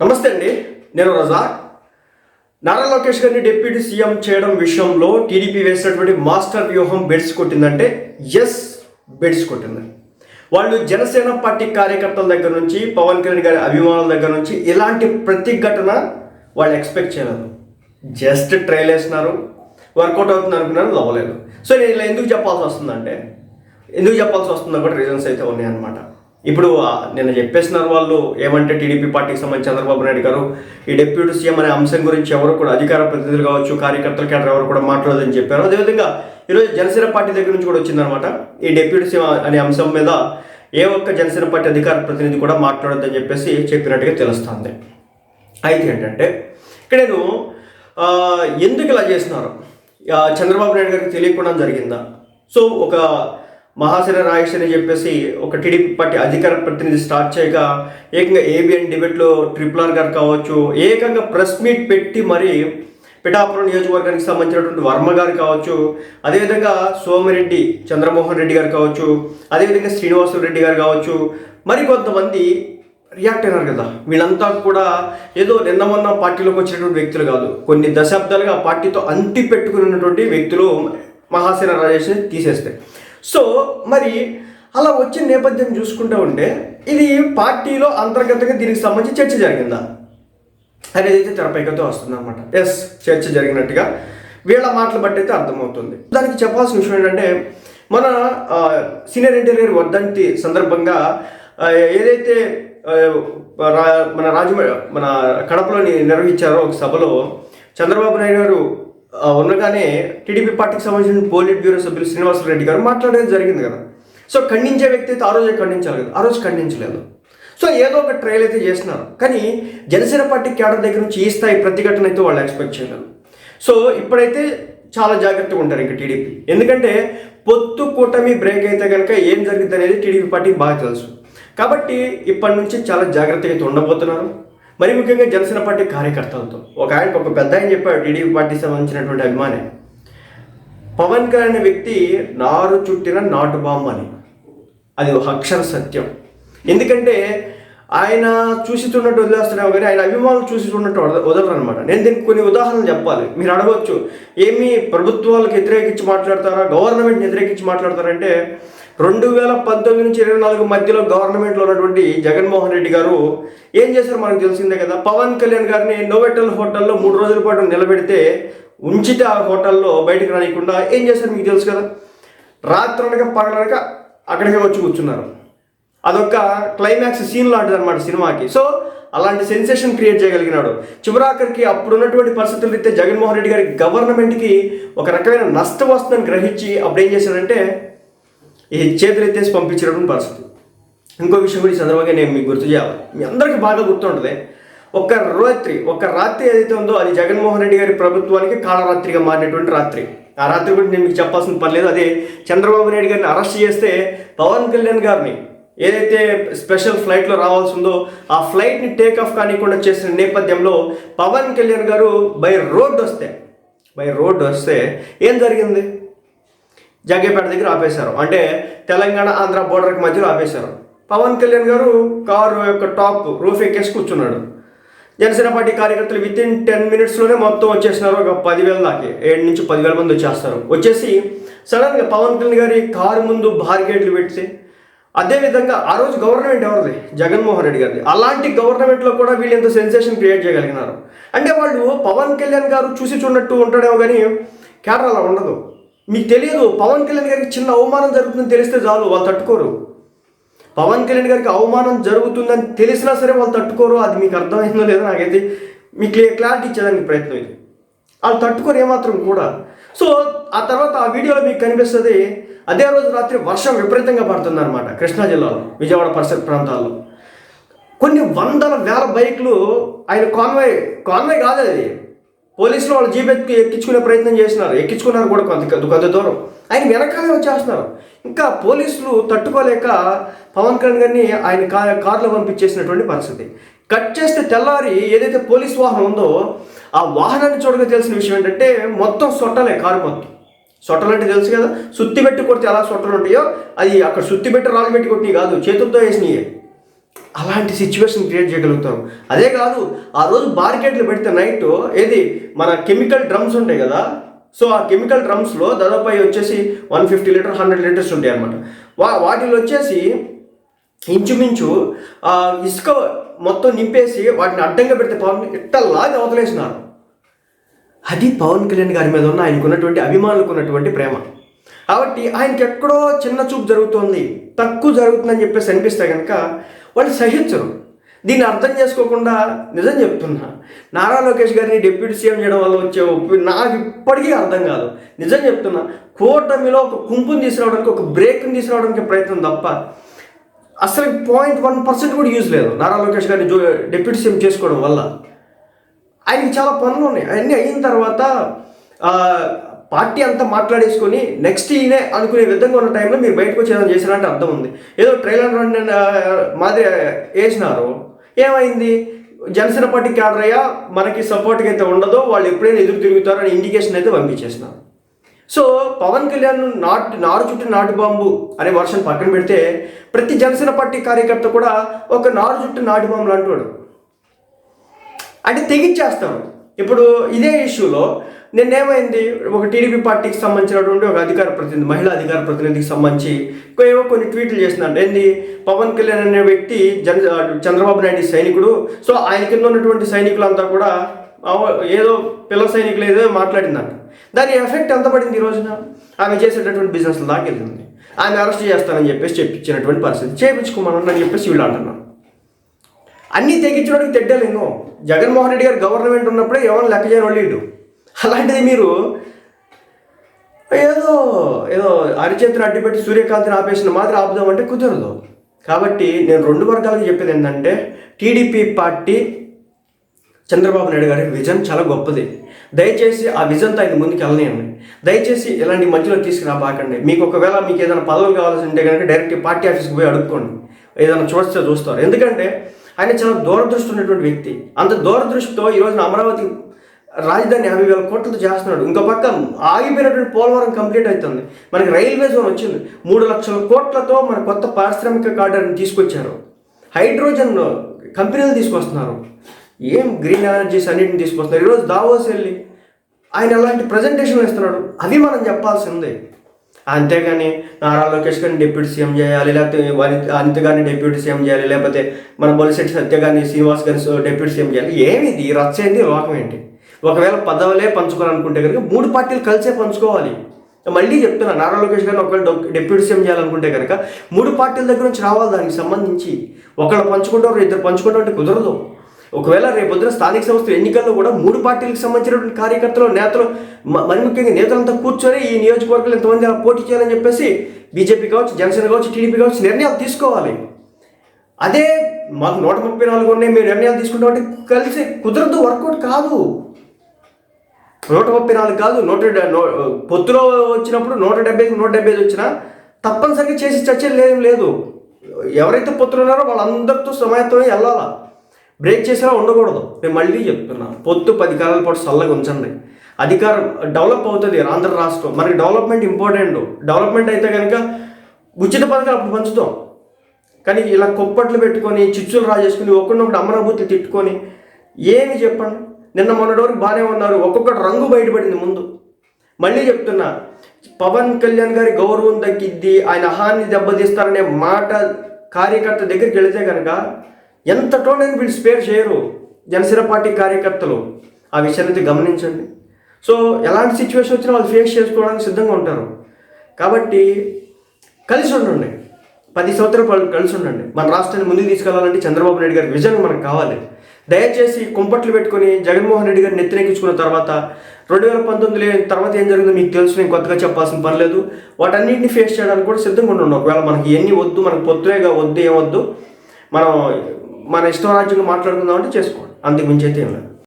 నమస్తే అండి నేను రజాక్. నారా లోకేష్ గారిని డిప్యూటీ సీఎం చేయడం విషయంలో టీడీపీ వేసినటువంటి మాస్టర్ వ్యూహం బెడ్స్ కొట్టిందంటే ఎస్ బెడ్స్ కొట్టింది. వాళ్ళు జనసేన పార్టీ కార్యకర్తల దగ్గర నుంచి పవన్ కళ్యాణ్ గారి అభిమానుల దగ్గర నుంచి ఇలాంటి ప్రతిఘటన వాళ్ళు ఎక్స్పెక్ట్ చేయలేదు. జస్ట్ ట్రైల్ వేసినారు వర్కౌట్ అవుతుంది అనుకున్నారు అవ్వలేదు సో నేను ఇలా ఎందుకు చెప్పాల్సి వస్తుందంటే ఎందుకు చెప్పాల్సి వస్తుందో కూడా రీజన్స్ అయితే ఉన్నాయన్నమాట. ఇప్పుడు నిన్న చెప్పేసినారు వాళ్ళు ఏమంటే టీడీపీ పార్టీకి సంబంధించి చంద్రబాబు నాయుడు గారు ఈ డిప్యూటీ సీఎం అనే అంశం గురించి ఎవరు కూడా అధికార ప్రతినిధులు కావచ్చు కార్యకర్తల కేటర్ ఎవరు కూడా మాట్లాడదని చెప్పారు. అదేవిధంగా ఈరోజు జనసేన పార్టీ దగ్గర నుంచి కూడా వచ్చిందనమాట ఈ డిప్యూటీ సీఎం అనే అంశం మీద ఏ ఒక్క జనసేన పార్టీ అధికార ప్రతినిధి కూడా మాట్లాడొద్దని చెప్పేసి చెప్పినట్టుగా తెలుస్తుంది. అయితే ఏంటంటే ఇక్కడ నేను ఎందుకు ఇలా చేస్తున్నారు? చంద్రబాబు నాయుడు గారికి తెలియకుండా జరిగిందా? సో ఒక మహాసేన రాయేష్ అని చెప్పేసి ఒక టీడీపీ పార్టీ అధికార ప్రతినిధి స్టార్ట్ చేయగా ఏకంగా ఏబిఎన్ డిబేట్లో ట్రిపుల్ ఆర్ గారు కావచ్చు ఏకంగా ప్రెస్ మీట్ పెట్టి మరి పిఠాపురం నియోజకవర్గానికి సంబంధించినటువంటి వర్మ గారు కావచ్చు అదేవిధంగా సోమిరెడ్డి చంద్రమోహన్ రెడ్డి గారు కావచ్చు అదేవిధంగా శ్రీనివాస రెడ్డి గారు కావచ్చు మరి కొంతమంది రియాక్ట్ అయినారు కదా. వీళ్ళంతా కూడా ఏదో నిన్న మొన్న పార్టీలోకి వచ్చినటువంటి వ్యక్తులు కాదు. కొన్ని దశాబ్దాలుగా పార్టీతో అంటి పెట్టుకున్నటువంటి వ్యక్తులు మహాసేన రాజేష్ని తీసేస్తాయి సో మరి అలా వచ్చిన నేపథ్యం చూసుకుంటూ ఉంటే ఇది పార్టీలో అంతర్గతంగా దీనికి సంబంధించి చర్చ జరిగిందా? అనేది అయితే తెరపైకతో వస్తుంది అనమాట ఎస్ చర్చ జరిగినట్టుగా వీళ్ళ మాటలు బట్టి అయితే అర్థమవుతుంది. దానికి చెప్పాల్సిన విషయం ఏంటంటే మన సీనియర్ ఇంటీరియర్ గారి వర్ధంతి సందర్భంగా ఏదైతే రా- మన రాజమ మన కడపలోని నిర్వహించారో ఒక సభలో చంద్రబాబు నాయుడు గారు ఉండగానే టీడీపీ పార్టీకి సంబంధించిన పోలిట్ బ్యూరో సభ్యులు శ్రీనివాసరెడ్డి గారు మాట్లాడేది జరిగింది కదా. సో ఖండించే వ్యక్తి అయితే ఆ రోజే ఖండించాలి కదా. ఆ రోజు ఖండించలేదు. సో ఏదో ఒక ట్రయల్ అయితే చేస్తున్నారు. కానీ జనసేన పార్టీ కేడర్ దగ్గర నుంచి ఈ స్థాయి ప్రతిఘటన అయితే వాళ్ళు ఎక్స్పెక్ట్ చేయలేదు. సో ఇప్పుడైతే చాలా జాగ్రత్తగా ఉంటారు ఇంకా టీడీపీ. ఎందుకంటే పొత్తు కూటమి బ్రేక్ అయితే కనుక ఏం జరిగింది అనేది టీడీపీ పార్టీకి బాగా తెలుసు. కాబట్టి ఇప్పటి నుంచి చాలా జాగ్రత్తగా అయితే ఉండబోతున్నారు. మరి ముఖ్యంగా జనసేన పార్టీ కార్యకర్తలతో. ఒక ఆయన ఒక పెద్ద ఆయన చెప్పాడు టీడీపీ పార్టీకి సంబంధించినటువంటి అభిమాని. పవన్ కళ్యాణ్ అనే వ్యక్తి నారు చుట్టిన నాటు బాంబు అని. అది ఒక అక్షర సత్యం. ఎందుకంటే ఆయన చూసి చూడనట్టు వదిలేస్తున్నావు కానీ ఆయన అభిమానులు చూసి చూడనట్టు వద వదలరు అనమాట నేను దీనికి కొన్ని ఉదాహరణలు చెప్పాలి. మీరు అడగవచ్చు ఏమి ప్రభుత్వాలకు వ్యతిరేకించి మాట్లాడతారా? గవర్నమెంట్ని వ్యతిరేకించి మాట్లాడతారంటే రెండు వేల పంతొమ్మిది నుంచి ఇరవై నాలుగు మధ్యలో గవర్నమెంట్లో ఉన్నటువంటి జగన్మోహన్ రెడ్డి గారు ఏం చేశారు మనకు తెలిసిందే కదా. పవన్ కళ్యాణ్ గారిని నోవెటల్ హోటల్లో మూడు రోజుల పాటు నిలబెడితే ఉంచితే ఆ హోటల్లో బయటకు రానియకుండా ఏం చేశారు మీకు తెలుసు కదా. రాత్రనక పగలనక అక్కడికే వచ్చి కూర్చున్నారు. అదొక క్లైమాక్స్ సీన్ లాంటిది అనమాట సినిమాకి. సో అలాంటి సెన్సేషన్ క్రియేట్ చేయగలిగినాడు. చివరాఖరికి అప్పుడు ఉన్నటువంటి పరిస్థితులు అయితే జగన్మోహన్ రెడ్డి గారి గవర్నమెంట్కి ఒక రకమైన నష్టం వస్తుందని గ్రహించి అప్పుడు ఏం చేశాడంటే ఈ చేతులు ఎత్తేసి పంపించినటువంటి పరిస్థితి. ఇంకో విషయం కూడా ఈ సందర్భంగా నేను మీకు గుర్తు చేయాలి. మీ అందరికీ బాగా గుర్తుంటుంది ఒక రాత్రి ఒక రాత్రి ఏదైతే ఉందో అది జగన్మోహన్ రెడ్డి గారి ప్రభుత్వానికి కాళరాత్రిగా మారినటువంటి రాత్రి. ఆ రాత్రి గురించి నేను మీకు చెప్పాల్సిన పని లేదు. అదే చంద్రబాబు నాయుడు గారిని అరెస్ట్ చేస్తే పవన్ కళ్యాణ్ గారిని ఏదైతే స్పెషల్ ఫ్లైట్లో రావాల్సి ఉందో ఆ ఫ్లైట్ని టేక్ ఆఫ్ కానికుండా చేసిన నేపథ్యంలో పవన్ కళ్యాణ్ గారు బై రోడ్ వస్తే బై రోడ్ వస్తే ఏం జరిగింది? జగ్గేపేట దగ్గర ఆపేశారు. అంటే తెలంగాణ ఆంధ్ర బోర్డర్కి మధ్యలో ఆపేశారు. పవన్ కళ్యాణ్ గారు కారు యొక్క టాప్ రూఫ్ ఎక్కేసి కూర్చున్నాడు. జనసేన పార్టీ కార్యకర్తలు విత్ ఇన్ టెన్ మినిట్స్లోనే మొత్తం వచ్చేసినారు. ఒక పదివేల దాకా ఏడు నుంచి పదివేల మంది వచ్చేస్తారు. వచ్చేసి సడన్గా పవన్ కళ్యాణ్ గారి కారు ముందు బార్గేట్లు పెట్టి అదేవిధంగా ఆ రోజు గవర్నమెంట్ ఎవరిది? జగన్మోహన్ రెడ్డి గారిది. అలాంటి గవర్నమెంట్లో కూడా వీళ్ళు ఎంత సెన్సేషన్ క్రియేట్ చేయగలిగినారు. అంటే వాళ్ళు పవన్ కళ్యాణ్ గారు చూసి చూడనట్టు ఉంటాడేమో కానీ కేరళ ఉండదు. మీకు తెలియదు పవన్ కళ్యాణ్ గారికి చిన్న అవమానం జరుగుతుందని తెలిస్తే చాలు వాళ్ళు తట్టుకోరు. పవన్ కళ్యాణ్ గారికి అవమానం జరుగుతుందని తెలిసినా సరే వాళ్ళు తట్టుకోరు అది మీకు అర్థమైందో లేదో నాకైతే మీకు క్లారిటీ ఇచ్చేదానికి ప్రయత్నం ఇది. వాళ్ళు తట్టుకోరు ఏమాత్రం కూడా. సో ఆ తర్వాత ఆ వీడియోలో మీకు కనిపిస్తుంది అదే రోజు రాత్రి వర్షం విపరీతంగా పడుతుంది అనమాట కృష్ణా జిల్లాలో విజయవాడ పరిసర ప్రాంతాల్లో. కొన్ని వందల వేల బైక్లు ఆయన కాన్వాయ్ కాన్వాయ్ కాదు అది. పోలీసులు వాళ్ళు జీప్ ఎక్కించుకునే ప్రయత్నం చేసినారు ఎక్కించుకున్నారు కూడా కొంత కొంత దూరం. ఆయన వెనకాలే వచ్చేస్తున్నారు. ఇంకా పోలీసులు తట్టుకోలేక పవన్ కళ్యాణ్ గారిని ఆయన కా కారులో పంపించేసినటువంటి పరిస్థితి. కట్ చేస్తే తెల్లారి ఏదైతే పోలీస్ వాహనం ఉందో ఆ వాహనాన్ని చూడగా తెలిసిన విషయం ఏంటంటే మొత్తం సొట్టలే కారు మొత్తం. సొట్టలు అంటే తెలుసు కదా సుత్తి పెట్టి కొడితే ఎలా సొట్టలు ఉంటాయో అది అక్కడ సుత్తి పెట్టి రాళ్ళు పెట్టి కొట్టినవి కాదు చేతులతో వేసినవి అలాంటి సిచ్యువేషన్ క్రియేట్ చేయగలుగుతాం. అదే కాదు ఆ రోజు బార్కెట్లు పెడితే నైట్ ఏది? మన కెమికల్ డ్రమ్స్ ఉంటాయి కదా? సో ఆ కెమికల్ డ్రమ్స్లో దాదాపు వచ్చేసి one fifty litre hundred litres ఉంటాయి అనమాట వా వాటిలో వచ్చేసి ఇంచుమించు ఇసుక మొత్తం నింపేసి వాటిని అడ్డంగా పెడితే పవన్ ఇట్టల్లాగా అవతలేసినారు. అది పవన్ కళ్యాణ్ గారి మీద ఉన్న ఆయనకు ఉన్నటువంటి అభిమానులకు ఉన్నటువంటి ప్రేమ. కాబట్టి ఆయనకి ఎక్కడో చిన్న చూపు జరుగుతోంది. తక్కువ జరుగుతుందని చెప్పేసి అనిపిస్తే కనుక వాళ్ళు సహించరు. దీన్ని అర్థం చేసుకోకుండా నిజం చెప్తున్నా. నారా లోకేష్ గారిని డిప్యూటీ సీఎం చేయడం వల్ల వచ్చే ఒప్పి- నాకు ఇప్పటికీ అర్థం కాదు. నిజం చెప్తున్నా కూటమిలో ఒక కుంపుని తీసుకురావడానికి ఒక బ్రేక్ని తీసుకురావడానికి ప్రయత్నం తప్ప అసలు పాయింట్ వన్ పర్సెంట్ కూడా యూజ్ లేదు నారా లోకేష్ గారిని జో డిప్యూటీ సీఎం చేసుకోవడం వల్ల. ఆయనకి చాలా పనులు ఉన్నాయి. అవన్నీ అయిన తర్వాత పార్టీ అంతా మాట్లాడేసుకొని నెక్స్ట్ ఈయనే అనుకునే విధంగా ఉన్న టైంలో మీరు బయటకు వచ్చి ఏదైనా చేశారంటే అర్థం ఉంది. ఏదో ట్రైలర్ మాదిరి వేసినారు. ఏమైంది? జనసేన పార్టీ క్యాడర్ అయ్యా మనకి సపోర్ట్గా అయితే ఉండదో వాళ్ళు ఎప్పుడైనా ఎదురు తిరుగుతారో అని ఇండికేషన్ అయితే పంపించేసినారు. సో పవన్ కళ్యాణ్ నాటు నారు చుట్టూ నాటు బాంబు అనే వర్షన్ పక్కన పెడితే ప్రతి జనసేన పార్టీ కార్యకర్త కూడా ఒక నారు చుట్టూ నాటు బాంబులు అంటాడు. అంటే తెగించేస్తాడు. ఇప్పుడు ఇదే ఇష్యూలో నిన్నేమైంది? ఒక టీడీపీ పార్టీకి సంబంధించినటువంటి ఒక అధికార ప్రతినిధి మహిళా అధికార ప్రతినిధికి సంబంధించి ఏవో కొన్ని ట్వీట్లు చేస్తున్నాడు ఏంది? పవన్ కళ్యాణ్ అనే వ్యక్తి జన చంద్రబాబు నాయుడు సైనికుడు. సో ఆయన కింద ఉన్నటువంటి సైనికులంతా కూడా ఏదో పిల్ల సైనికులు ఏదో మాట్లాడిందంట. దాని ఎఫెక్ట్ ఎంత పడింది ఈ రోజున? ఆమె చేసేటటువంటి బిజినెస్ దాకా వెళ్ళింది ఆమె అరెస్ట్ చేస్తానని చెప్పేసి చెప్పించినటువంటి పరిస్థితి. చేయించుకోమని అని చెప్పేసి వీళ్ళు అంటున్నారు. అన్నీ తెగించడానికి తెడ్డలేను జగన్మోహన్ రెడ్డి గారు గవర్నమెంట్ ఉన్నప్పుడే ఎవరు లెక్క చేయని వాళ్ళు వీళ్ళు. అలాంటిది మీరు ఏదో ఏదో అరిచేతిని అడ్డుపెట్టి సూర్యకాంతిని ఆపేసిన మాత్రం ఆపుదామంటే కుదరదు. కాబట్టి నేను రెండు వర్గాలకు చెప్పేది ఏంటంటే టీడీపీ పార్టీ చంద్రబాబు నాయుడు గారి విజన్ చాలా గొప్పది. దయచేసి ఆ విజన్తో ఆయన ముందుకు వెళ్ళనియండి. దయచేసి ఇలాంటి మధ్యలో తీసుకురాబాకండి. మీకు ఒకవేళ మీకు ఏదైనా పదవులు కావాల్సి ఉంటే కనుక డైరెక్ట్ పార్టీ ఆఫీస్కి పోయి అడుక్కోండి. ఏదైనా చూస్తే చూస్తారు. ఎందుకంటే ఆయన చాలా దూరదృష్టి ఉన్నటువంటి వ్యక్తి. అంత దూరదృష్టితో ఈరోజు అమరావతి రాజధాని యాభై వేల కోట్లతో చేస్తున్నాడు. ఇంకో పక్క ఆగిపోయినటువంటి పోలవరం కంప్లీట్ అవుతుంది. మనకి రైల్వే జోన్ వచ్చింది. మూడు లక్షల కోట్లతో మన కొత్త పారిశ్రామిక కార్డర్ని తీసుకొచ్చారు. హైడ్రోజన్ కంపెనీలు తీసుకొస్తున్నారు. ఏం గ్రీన్ ఎనర్జీస్ అన్నింటిని తీసుకొస్తున్నారు? ఈరోజు దావోస్ వెళ్ళి ఆయన అలాంటి ప్రజెంటేషన్లు ఇస్తున్నాడు అవి మనం చెప్పాల్సిందే. అంతేగాని నారా లోకేష్ గారిని డిప్యూటీ సీఎం చేయాలి లేకపోతే అనిత గారిని డిప్యూటీ సీఎం చేయాలి లేకపోతే మన బొలిశెట్టి సత్య గారిని శ్రీనివాస్ గారిని డిప్యూటీ సీఎం చేయాలి. ఏమిది రచ్చ ఏంది? లోకం ఏంటి? ఒకవేళ పదవులే పంచుకోవాలనుకుంటే కనుక మూడు పార్టీలు కలిసే పంచుకోవాలి. మళ్ళీ చెప్తున్నా నారా లోకేష్ గారిని ఒకవేళ డిప్యూటీ సీఎం చేయాలనుకుంటే కనుక మూడు పార్టీల దగ్గర నుంచి రావాలి దానికి సంబంధించి. ఒకళ్ళు పంచుకుంటారు ఇద్దరు పంచుకుంటారు అంటే కుదరదు. ఒకవేళ రేపొద్దున స్థానిక సంస్థలు ఎన్నికల్లో కూడా మూడు పార్టీలకు సంబంధించినటువంటి కార్యకర్తలు నేతలు మ- మరి ముఖ్యంగా నేతలంతా కూర్చొని ఈ నియోజకవర్గంలో ఎంతమంది అలా పోటీ చేయాలని చెప్పేసి బీజేపీ కావచ్చు జనసేన కావచ్చు టీడీపీ కావచ్చు నిర్ణయాలు తీసుకోవాలి. అదే మాకు నూట ముప్పై నాలుగు ఉన్నాయి మేము నిర్ణయాలు తీసుకుంటాం అంటే కలిసి కుదరదు వర్కౌట్ కాదు. నూట ముప్పై నాలుగు కాదు నూట పొత్తులో వచ్చినప్పుడు నూట డెబ్బైకి నూట డెబ్బై ఐదు వచ్చినా తప్పనిసరిగా చేసి చర్చలు లేదు లేదు. ఎవరైతే పొత్తులు ఉన్నారో వాళ్ళందరితో సమయంతో వెళ్ళాలా? బ్రేక్ చేసినా ఉండకూడదు. నేను మళ్ళీ చెప్తున్నా పొత్తు పది కాలాల పాటు చల్లగా ఉంచండి. అధికారం డెవలప్ అవుతుంది ఆంధ్ర రాష్ట్రం. మనకి డెవలప్మెంట్ ఇంపార్టెంట్. డెవలప్మెంట్ అయితే కనుక ఉచిత పథకాలు అప్పుడు పంచుతాం. కానీ ఇలా కుప్పట్లు పెట్టుకొని చిచ్చులు రాజేసుకుని ఒకరినొకటి అమరాభూతి తిట్టుకొని ఏమి చెప్పండి? నిన్న మొన్నటి వరకు బాగానే ఉన్నారు. ఒక్కొక్కటి రంగు బయటపడింది ముందు. మళ్ళీ చెప్తున్నా పవన్ కళ్యాణ్ గారి గౌరవం తగ్గిద్ది ఆయన హాన్ని దెబ్బతీస్తారనే మాట కార్యకర్త దగ్గరికి వెళితే కనుక ఎంత టోనైనా వీళ్ళు స్పేర్ చేయరు జనసేన పార్టీ కార్యకర్తలు. ఆ విషయాన్ని గమనించండి. సో ఎలాంటి సిచ్యువేషన్ వచ్చినా వాళ్ళు ఫేస్ చేసుకోవడానికి సిద్ధంగా ఉంటారు. కాబట్టి కలిసి ఉండండి. పది సంవత్సరాల కలిసి ఉండండి. మన రాష్ట్రాన్ని ముందుకు తీసుకెళ్ళాలంటే చంద్రబాబు నాయుడు గారి విజన్ మనకు కావాలి. దయచేసి కుంపట్లు పెట్టుకొని జగన్మోహన్ రెడ్డి గారిని నెత్తినెక్కించుకున్న తర్వాత రెండు వేల పంతొమ్మిదిలో తర్వాత ఏం జరిగిందో మీకు తెలుసు నేను కొత్తగా చెప్పాల్సిన పని లేదు. వాటన్నింటిని ఫేస్ చేయడానికి కూడా సిద్ధంగా ఉండండి. ఒకవేళ మనకి ఎన్ని వద్దు మనకు పొత్తులేగా వద్దు ఏమొద్దు మనం మన ఇష్టం రాజ్యంగా మాట్లాడుకుందాం అంటే చేసుకోండి. అంతకు మించి అయితే ఏం లేదు.